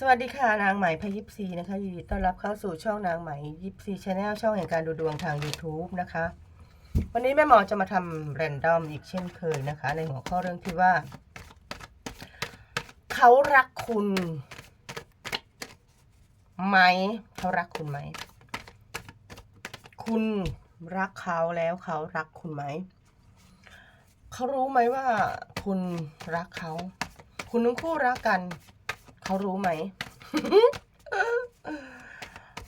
สวัสดีค่ะนางไหมพยิปซีนะคะยินดีต้อนรับเข้าสู่ช่องนางไหมยิปซีชาแนลช่องแห่งการดูดวงทาง YouTube นะคะ วันนี้แม่หมอจะมาทำแรนดอมอีกเช่นเคยนะคะ ในหัวข้อเรื่องที่ว่า เขารักคุณไหมเขารักคุณไหม คุณรักเขาแล้วเขารักคุณไหม เขารู้ไหมว่าคุณรักเขา คุณทั้งคู่รักกัน เขารู้ไหม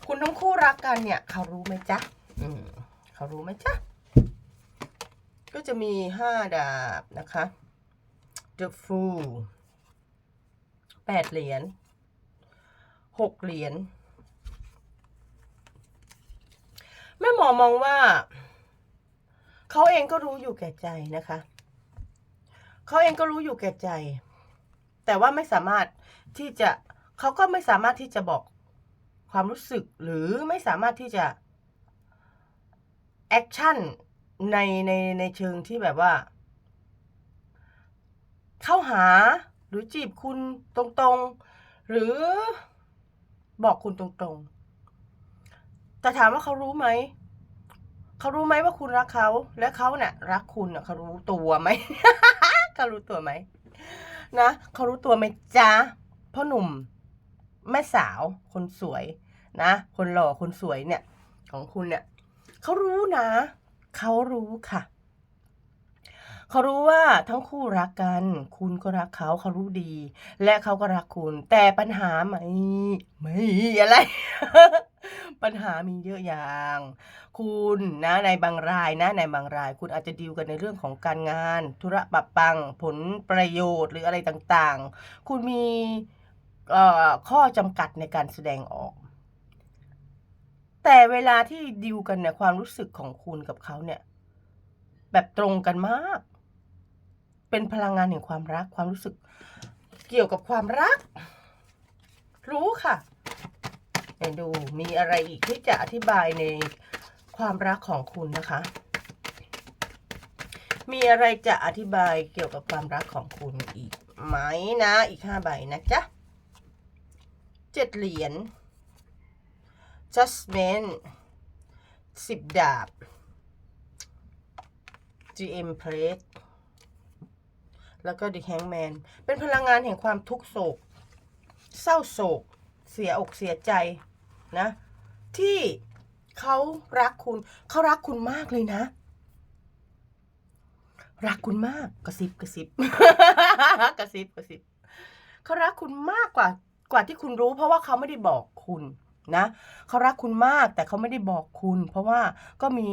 คุณทั้งคู่รักกันเนี่ย เขารู้ไหมจ๊ะอืมเขารู้ไหมจ๊ะ ก็จะมีห้าดาบนะคะ The Fool แปดเหรียญหกเหรียญแม่หมอมองว่า เขาเองก็รู้อยู่แก่ใจนะคะ เขาเองก็รู้อยู่แก่ใจ แต่ว่าไม่สามารถที่จะเขาก็ไม่สามารถที่จะบอกความรู้สึกหรือไม่สามารถที่จะแอคชั่นในในในเชิงที่แบบว่า เข้าหาหรือจีบคุณตรงๆ หรือบอกคุณตรงๆ แต่ถามว่าเขารู้ไหม เขารู้ไหมว่าคุณรักเขา และเขาเนี่ยรักคุณน่ะเขารู้ตัวไหม เขารู้ตัวไหม นะเขารู้ตัวไหมจ๊ะพ่อหนุ่มแม่สาวคนสวยนะ คนหล่อคนสวยเนี่ย ของคุณเนี่ยเขารู้นะ เขารู้ค่ะ เขารู้ว่าทั้งคู่รักกัน คุณก็รักเขาเขารู้ดี และเขาก็รักคุณ แต่ปัญหาไหมไม่อะไร ปัญหามีเยอะอย่าง คุณนะในบางรายนะในบางราย คุณอาจจะดีลกันในเรื่องของการงาน ธุระปับปัง ผลประโยชน์หรืออะไรต่างๆ คุณมีข้อจำกัดในการแสดงออก แต่เวลาที่ดีลกันเนี่ยความรู้สึกของคุณกับเขาเนี่ย แบบตรงกันมาก เป็นพลังงานแห่งความรักความรู้สึกเกี่ยวกับความรัก รู้ค่ะ ไหนดูมีอะไรอีกที่จะอธิบายในความรักของคุณนะคะ มีอะไรจะอธิบายเกี่ยวกับความรักของคุณอีกไหมนะอีกห้าใบนะจ๊ะเจ็ดเหรียญ judgment สิบดาบ GM plate แล้วก็ The Hangman เป็นพลังงานแห่งความทุกโศก เศร้าโศก เสียอกเสียใจนะ ที่เขารักคุณ เขารักคุณมากเลยนะ รักคุณมากกระซิบกระซิบกระซิบกระซิบเขารักคุณมากกว่ากว่าที่คุณรู้ เพราะว่าเขาไม่ได้บอกคุณนะเขารักคุณมากแต่เขาไม่ได้บอกคุณ เพราะว่าก็มี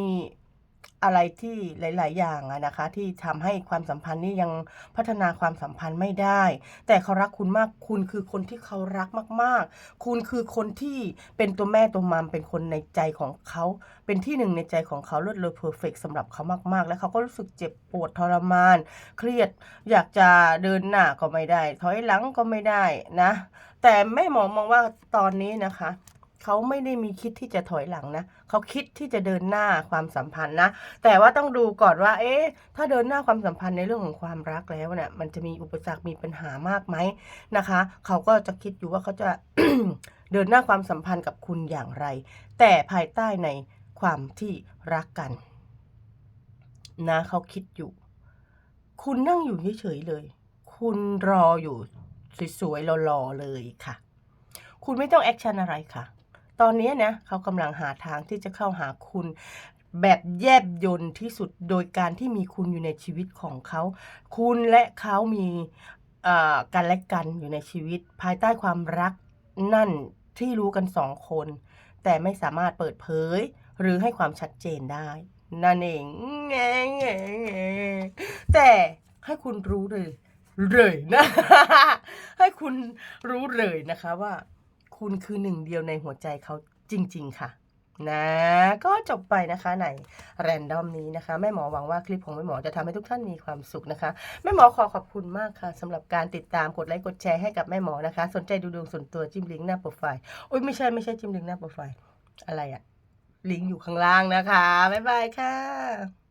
อะไรที่หลาย ๆ อย่างนะคะ ที่ทำให้ความสัมพันธ์นี้ยังพัฒนาความสัมพันธ์ไม่ได้ แต่เขารักคุณมากคุณคือคนที่เขารักมาก ๆ คุณคือคนที่เป็นตัวแม่ตัวมัมเป็นคนในใจของเขา เป็นที่หนึ่งในใจของเขาเลิศเลอเพอร์เฟกสำหรับเขามาก ๆ แล้วเขาก็รู้สึกเจ็บปวดทรมาน เครียดอยากจะเดินหน้าก็ไม่ได้ ถอยหลังก็ไม่ได้นะ แต่แม่หมอมองว่าตอนนี้นะคะ เขาไม่ได้มีคิดที่จะถอยหลังนะเขาคิดที่จะเดินหน้าความสัมพันธ์นะ แต่ว่าต้องดูก่อนว่า เอ๊ะ ถ้าเดินหน้าความสัมพันธ์ในเรื่องของความรักแล้วเนี่ยมันจะมีอุปสรรคมีปัญหามากไหมนะคะ เขาก็จะคิดอยู่ว่าเขาจะเดินหน้าความสัมพันธ์กับคุณอย่างไร แต่ภายใต้ในความที่รักกัน นะเขาคิดอยู่ คุณนั่งอยู่เฉยๆเลย คุณรออยู่สวยๆรอๆเลยค่ะ คุณไม่ต้องแอคชั่นอะไรค่ะ ตอนนี้นะเขากำลังหาทางที่จะเข้าหาคุณ แบบแยบยนต์ที่สุดโดยการที่มีคุณอยู่ในชีวิตของเขา คุณและเขามีกันและกันอยู่ในชีวิต ภายใต้ความรักนั่นที่รู้กันสองคน แต่ไม่สามารถเปิดเผย หรือให้ความชัดเจนได้ นั่นเองแงแงแงแต่ให้คุณรู้เลยเลยนะ ให้คุณรู้เลยนะคะว่า คุณคือหนึ่งเดียวในหัวใจเขาจริง ๆ ค่ะนะก็จบไปนะคะในแรนดอมนี้นะคะแม่หมอหวังว่าคลิปของแม่หมอจะทำให้ทุกท่านมีความสุขนะคะแม่หมอขอขอบคุณมากค่ะสำหรับการติดตามกดไลค์กดแชร์ให้กับแม่หมอนะคะ สนใจดูดวงส่วนตัวจิ้มลิงก์หน้าโปรไฟล์โอ้ยไม่ใช่ไม่ใช่จิ้มลิงก์หน้าโปรไฟล์อะไรอะลิงก์อยู่ข้างล่างนะคะบ๊ายบายค่ะ